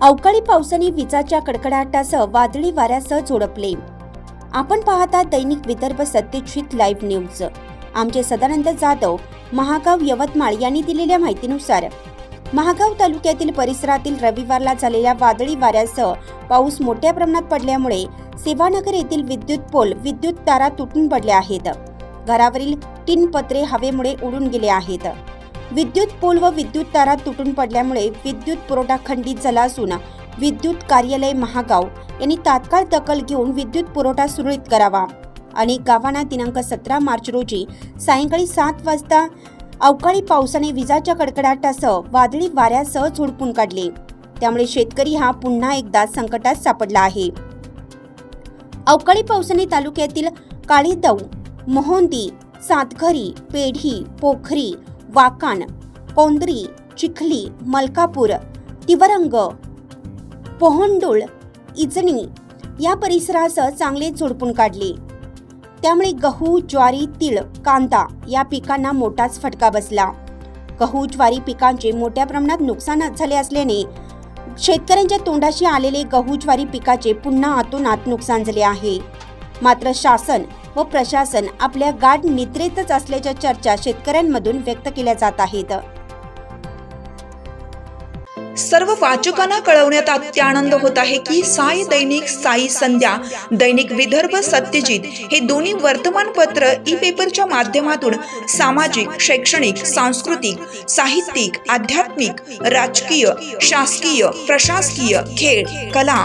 अवकाळी पावसाने विजाच्या कडकडाटासह वादळी वाऱ्यासह झोडपले. आपण पाहता दैनिक विदर्भ सत्यजित लाईव्ह न्यूज. आमचे सदानंद जाधव महागाव यवतमाळ यांनी दिलेल्या माहितीनुसार महागाव तालुक्यातील परिसरातील रविवारला झालेल्या वादळी वाऱ्यासह पाऊस मोठ्या प्रमाणात पडल्यामुळे सेवानगर येथील विद्युत पोल विद्युत तारा तुटून पडल्या आहेत. घरावरील टीन पत्रे हवेमुळे उडून गेले आहेत. विद्युत पोल व विद्युत तारा तुटून पडल्यामुळे विद्युत पुरवठा खंडित झाला असून विद्युत कार्यालय महागाव यांनी तात्काळ दखल घेऊन विद्युत पुरवठा सुरळीत करावा. अनेक गावांना दिनांक सतरा मार्च रोजी सायंकाळी सात वाजता अवकाळी पावसाने विजाच्या कडकडाटासह वादळी वाऱ्यासह झोडपून काढले. त्यामुळे शेतकरी हा पुन्हा एकदा संकटात सापडला आहे. अवकाळी पावसाने तालुक्यातील काळीदव मोहोंदी सातघरी पेढी पोखरी वाकाण कोंदरी चिखली मलकापूर तिवरंग पोहंडूळ इजणी या परिसरासह चांगले झोडपून काढले. त्यामुळे गहू ज्वारी तीळ कांदा या पिकांना मोठाच फटका बसला. गहू ज्वारी पिकांचे मोठ्या प्रमाणात नुकसान झाले असल्याने शेतकऱ्यांच्या तोंडाशी आलेले गहू ज्वारी पिकाचे पुन्हा आतोनात नुकसान झाले आहे. मात्र शासन व प्रशासन आपल्या गाठ निद्रेतच असल्याच्या चर्चा शेतकऱ्यांमधून व्यक्त केल्या जात आहेत. सर्व वाचकांना कळवण्यात अत्यानंद होत आहे की साई दैनिक साई संध्या दैनिक विदर्भ सत्यजित हे दोन्ही वर्तमानपत्र ई पेपरच्या माध्यमातून सामाजिक शैक्षणिक सांस्कृतिक साहित्यिक आध्यात्मिक राजकीय शासकीय प्रशासकीय खेळ कला